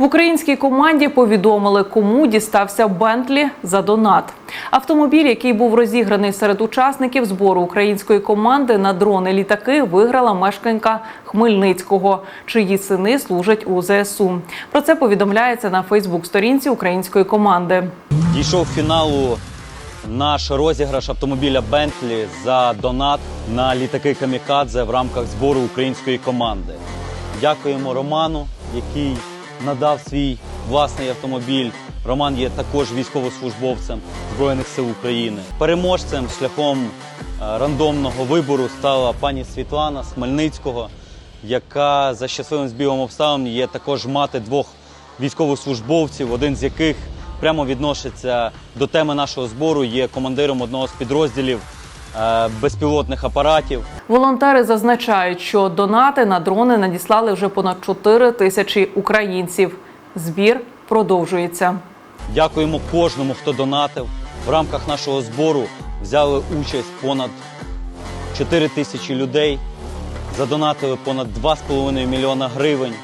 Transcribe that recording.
В українській команді повідомили, кому дістався Бентлі за донат. Автомобіль, який був розіграний серед учасників збору української команди на дрони літаки, виграла мешканка Хмельницького, чиї сини служать у ЗСУ. Про це повідомляється на Фейсбук-сторінці української команди. Дійшов фіналу наш розіграш автомобіля Бентлі за донат на літаки Камікадзе в рамках збору української команди. Дякуємо Роману, який надав свій власний автомобіль. Роман є також військовослужбовцем Збройних сил України. Переможцем шляхом е, рандомного вибору стала пані Світлана з Хмельницького, яка за щасливим збігом обставин є також мати двох військовослужбовців, один з яких прямо відноситься до теми нашого збору, є командиром одного з підрозділів е, безпілотних апаратів. Волонтери зазначають, що донати на дрони надіслали вже понад 4 тисячі українців. Збір продовжується. Дякуємо кожному, хто донатив. В рамках нашого збору взяли участь понад 4 тисячі людей, задонатили понад 2,5 мільйона гривень.